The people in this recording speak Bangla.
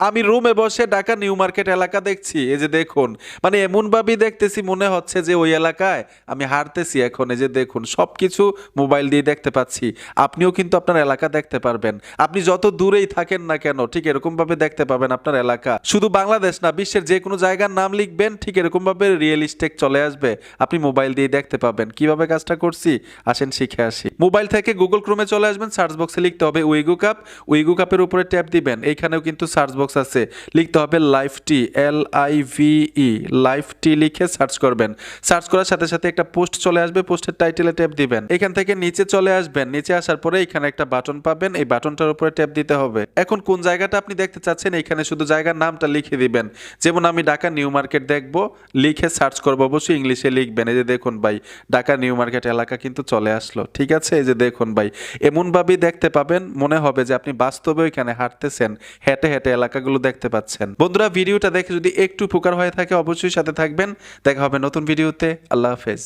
আমি রুমে বসে ঢাকা নিউ মার্কেট এলাকা দেখছি, এই যে দেখুন। মানে এমনভাবেই দেখতেছি, মনে হচ্ছে যে ওই এলাকায় আমি হারতেছি এখন, এই যে দেখুন সব কিছু মোবাইল দিয়ে দেখতে পাচ্ছি। আপনিও কিন্তু আপনার এলাকা দেখতে পারবেন। আপনি যত দূরেই থাকেন না কেন, ঠিক এরকমভাবে দেখতে পাবেন আপনার এলাকা। শুধু বাংলাদেশ না, বিশ্বের যে কোনো জায়গার নাম লিখবেন, ঠিক এরকমভাবে রিয়েল স্টেক চলে আসবে। আপনি মোবাইল দিয়ে দেখতে পাবেন। কীভাবে কাজটা করছি? আসেন শিখে আসি। মোবাইল থেকে গুগল ক্রোমে চলে আসবেন, সার্চ বক্সে লিখতে হবে উইগু কাপ। উইগু কাপের উপরে ট্যাপ দিবেন। এইখানেও কিন্তু সার্চ বক্স আছে, লিখতে হবে life T L I V E life T লিখে সার্চ করবেন। সার্চ করার সাথে সাথে একটা পোস্ট চলে আসবে পোস্টের টাইটেলে ট্যাপ দিবেন। এখান থেকে নিচে চলে আসবেন, নিচে আসার পরে এখানে একটা বাটন পাবেন, এই বাটনটার উপরে ট্যাপ দিতে হবে। এখন কোন জায়গাটা আপনি দেখতে চাচ্ছেন, এখানে শুধু জায়গার নামটা লিখে দিবেন। যেমন আমি ঢাকা নিউ মার্কেট দেখব, লিখে সার্চ করব, অবশ্যই ইংলিশে লিখবেন। এই যে দেখুন ভাই, ঢাকা নিউ মার্কেট এলাকা কিন্তু চলে আসলো, ঠিক আছে? এই যে দেখুন ভাই, এমনভাবেই দেখতে পাবেন, মনে হবে যে আপনি বাস্তবে এখানে হাঁটতেছেন, হেঁটে হেঁটে এলাকাগুলো দেখতে পাচ্ছেন। বন্ধুরা, ভিডিওটা দেখে যদি একটু উপকার হয়ে থাকে, অবশ্যই সাথে থাকবেন। দেখা হবে নতুন ভিডিওতে। আল্লাহ হাফেজ।